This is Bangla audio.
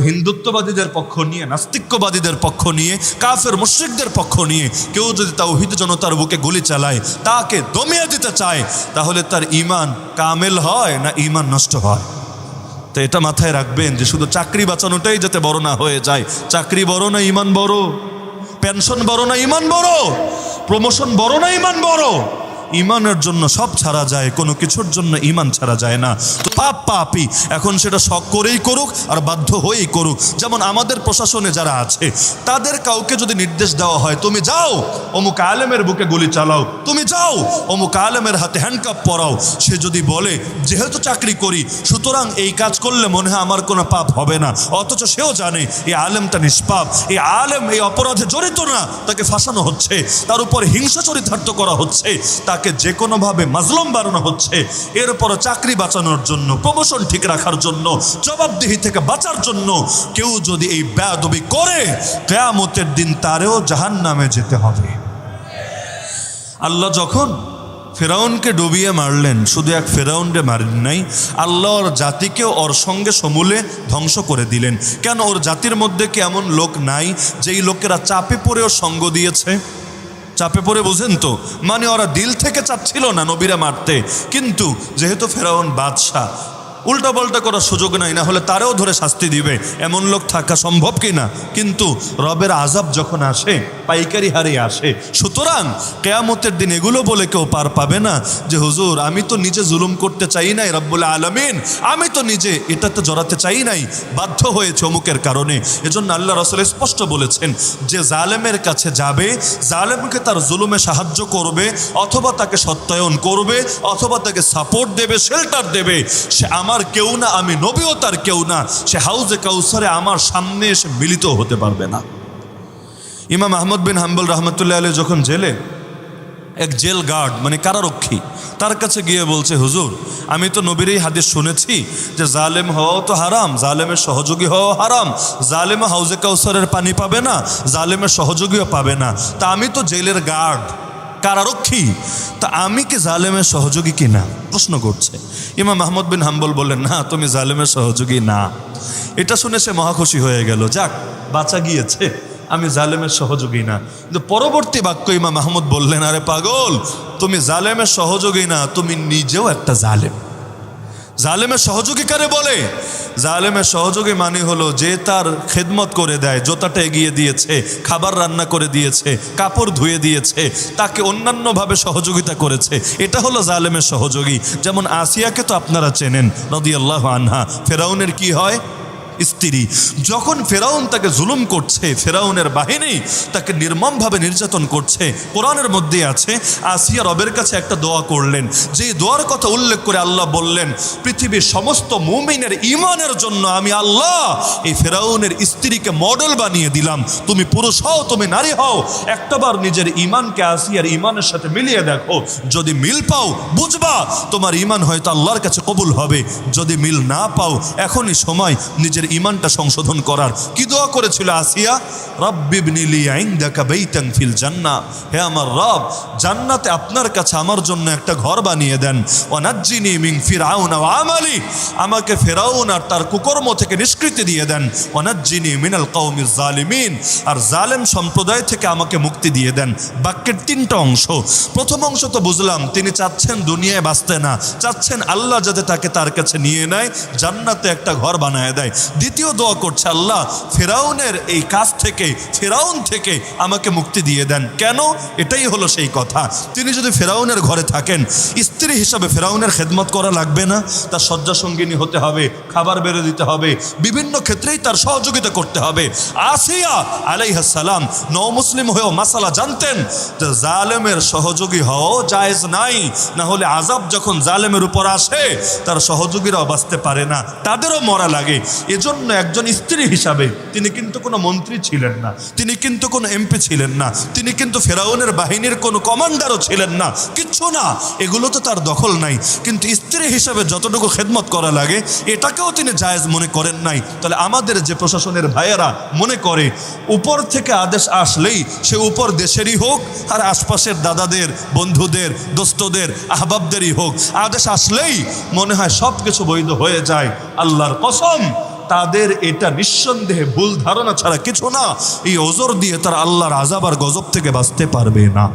হিন্দুত্ববাদীদের পক্ষ নিয়ে, নাস্তিক্যবাদীদের পক্ষ নিয়ে, কাফের মুশ্রিকদের পক্ষ নিয়ে কেউ যদি তাওহিদ জনতার বুকে গুলি চালায়, তাকে দমিয়ে দিতে চায়, তাহলে তার ইমান কামেল হয় না ইমান নষ্ট হয়? তো এটা মাথায় রাখবেন যে শুধু চাকরি বাঁচানোটাই যাতে বড় না হয়ে যায়। চাকরি বড় না ইমান বড়? পেনশন বড় না ইমান বড়? প্রমোশন বড় না ইমান বড়? ইমানের জন্য সব ছাড়া যায়, কোনো কিছুর জন্য ইমান ছাড়া যায় না। তো পাপ পাপই, এখন সেটা শখ করেই করুক আর বাধ্য হয়েই করুক। যেমন আমাদের প্রশাসনে যারা আছে, তাদের কাউকে যদি নির্দেশ দেওয়া হয়, তুমি যাও, অমুক আলেমের বুকে গুলি চালাও, তুমি যাও, অমুক আলেমের হাতে হ্যান্ডকাপ পরাও। সে যদি বলে, যেহেতু চাকরি করি, সুতরাং এই কাজ করলে মনে হয় আমার কোনো পাপ হবে না। অথচ সেও জানে, এই আলেমটা নিষ্পাপ, এই আলেম এই অপরাধে জড়িত না, তাকে ফাঁসানো হচ্ছে, তার উপর হিংসা চরিতার্থ করা হচ্ছে, তাকে যে কোনোভাবে মাজলম বানানো হচ্ছে এরপর চাকরি বাঁচানোর জন্য, প্রমোশন ঠিক রাখার জন্য, জবাবদিহি থেকে বাঁচার জন্য কেউ যদি এই ব্যাদবি করে, কেয়ামতের দিন তারেও জাহান নামে যেতে হবে। আল্লাহ যখন ফেরাউনকে ডুবিয়ে মারলেন, শুধু এক ফেরাউনকে মারেন নাই আল্লাহ ওর জাতিকে ওর সঙ্গে সমূলে ধ্বংস করে দিলেন। কেন ওর জাতির মধ্যে কি এমন লোক নাই, যেই লোকেরা চাপে পড়েও সঙ্গ দিয়েছে? চাপে পড়ে বোঝেন তো? মানে ওরা দিল থেকে চাচ্ছিল না নবীরা মারতে। কিন্তু যেহেতু ফেরাউন বাদশাহ উল্টা পাল্টা করার সুযোগ নাই, না হলে তারেও ধরে শাস্তি দিবে। এমন লোক থাকা সম্ভব কি না? কিন্তু রবের আজাব যখন আসে, পাইকারি হারে আসে, সুতরাং কেয়ামতের দিন এগুলো বলে কেউ পার পাবে না যে, হুজুর, আমি তো নিজে জুলুম করতে চাই নাই রব্বুল আলমিন। আমি তো নিজে এটাতে জড়াতে চাই নাই, বাধ্য হয়েছে অমুকের কারণে। এজন্য আল্লাহ রসল স্পষ্ট বলেছেন যে, জালেমের কাছে যাবে, জালেমকে তার জুলুমে সাহায্য করবে, অথবা তাকে সত্যায়ন করবে, অথবা তাকে সাপোর্ট দেবে শেল্টার দেবে। সে আমার কেউ না, আমি নবীও তার কেউ না, সে হাউজে কাউসারে আমার সামনে এসে মিলিত হতে পারবে না। ইমাম আহমদ বিন হাম্বল রহমতুল্লাহ আলী যখন জেলে, এক জেল গার্ড মানে কারারক্ষী, তার কাছে গিয়ে বলছে, হুজুর, আমি তো নবীর এই হাদিস শুনেছি যে জালেম হওয়াও তো হারাম, জালেমের সহযোগী হওয়াও হারাম জালেমে হাউজে কাউসারের পানি পাবে না, জালেমের সহযোগীও পাবে না। তা আমি তো জেলের গার্ড। কারারক্ষী? তা আমি কি জালেমের সহযোগী কি না? প্রশ্ন করছে। ইমাম মাহমুদ বিন হাম্বল বললেন, না, তুমি জালেমের সহযোগী না। এটা শুনে সে মহাখুশি হয়ে গেল। যাক, বাঁচা গিয়েছে। আমি জালেমের সহযোগী না। কিন্তু পরবর্তী বাক্য ইমা মাহমুদ বললেন, আরে পাগল, তুমি জালেমের সহযোগী না, তুমি নিজেও একটা জালেম। জালেমের সহযোগী কারে বলে? জালেমের সহযোগী মানে হলো যে তার খেদমত করে দেয়, জোতাটা এগিয়ে দিয়েছে, খাবার রান্না করে দিয়েছে, কাপড় ধুয়ে দিয়েছে, তাকে অন্যান্যভাবে সহযোগিতা করেছে। এটা হলো জালেমের সহযোগী। যেমন আসিয়াকে তো আপনারা চেনেন নদী আল্লাহ আনহা। ফেরাউনের কি হয়? স্ত্রী। যখন ফেরাউন তাকে জুলুম করছে, ফেরাউনের বাহিনী তাকে নির্মমভাবে নির্যাতন করছে। কোরআনের মধ্যে আছে, আসিয়া রবের কাছে একটা দোয়া করলেন। যে দোয়ার কথা উল্লেখ করে আল্লাহ বললেন, পৃথিবীর সমস্ত মুমিনের ইমানের জন্য আমি আল্লাহ এই ফেরাউনের স্ত্রীকে মডেল বানিয়ে দিলাম। তুমি পুরুষ হও, তুমি নারী হও। একটাবার নিজের ইমানকে আসিয়ার ইমানের সাথে মিলিয়ে দেখো। যদি মিল পাও, বুঝবা, তোমার ইমান হয়তো আল্লাহর কাছে কবুল হবে। যদি মিল না পাও, এখনই সময় নিজের ইমানটা সংশোধন করার কি দোয়া করেছিল আসিয়া? রব্বিবনিলি ফিল জান্নাহ। হে আমার রব, জান্নাতে আপনার কাছে আমার জন্য একটা ঘর বানিয়ে দেন। ওয়ানাজ্জিনি মিন ফিরআউন ওয়া আমালি। আমাকে ফেরাউন আর তার কুকর্ম থেকে নিষ্কৃতি দিয়ে দেন। ওয়ানাজ্জিনি মিনাল কওমিজ জালিমিন। আর জালেম সম্প্রদায় থেকে আমাকে মুক্তি দিয়ে দেন। বাক্যের তিনটা অংশ। প্রথম অংশ তো বুঝলাম, তিনি চাচ্ছেন দুনিয়ায় বাঁচতে না। চাচ্ছেন আল্লাহ যাতে তাকে তার কাছে নিয়ে নেয়, জান্নাতে একটা ঘর বানায় দেয়। দ্বিতীয় দোয়া করছে আল্লাহ, ফেরাউনের এই কাজ থেকে, ফেরাউন থেকে আমাকে মুক্তি দিয়ে দেন। কেন? এটাই হলো সেই কথা। তিনি যদি ফেরাউনের ঘরে থাকেন, স্ত্রী হিসাবে ফেরাউনের খেদমত করা লাগবে না। তার শয্যা সঙ্গিনী হতে হবে, খাবার বেড়ে দিতে হবে, বিভিন্ন ক্ষেত্রেই তার সহযোগিতা করতে হবে। আসিয়া আলাইহাসালাম নৌ মুসলিম হয়েও মাসালা জানতেন যে জালেমের সহযোগী হও জায়েজ নাই, না হলে আজাব যখন জালেমের উপর আসে, তার সহযোগীরাও বাঁচতে পারে না। তাদেরও মরা লাগে। এজন্য একজন স্ত্রী হিসাবে তিনি কিন্তু কোনো মন্ত্রী ছিলেন না, তিনি কিন্তু কোনো এমপি ছিলেন না, তিনি কিন্তু ফেরাউনের বাহিনীর কোনো কমান্ডারও ছিলেন না, কিচ্ছু না, এগুলো তো তার দখল নাই। কিন্তু স্ত্রী হিসাবে যতটুকু খেদমত করা লাগে, এটাকেও তিনি জায়েজ মনে করেন নাই। তাহলে আমাদের যে প্রশাসনের ভাইয়েরা মনে করে, উপর থেকে আদেশ আসলেই সে উপর দেশেরই হোক, আর আশপাশের দাদাদের, বন্ধুদের, দোস্তদের, আহবাবদেরই হোক, আদেশ আসলেই মনে হয় সব কিছু বৈধ হয়ে যায়, আল্লাহর কসম। তাদের এটা নিঃসন্দেহে ভুল ধারণা ছাড়া কিছু না। এই ওজর দিয়ে তারা আল্লাহর আজাব আর গজব থেকে বাঁচতে পারবে না।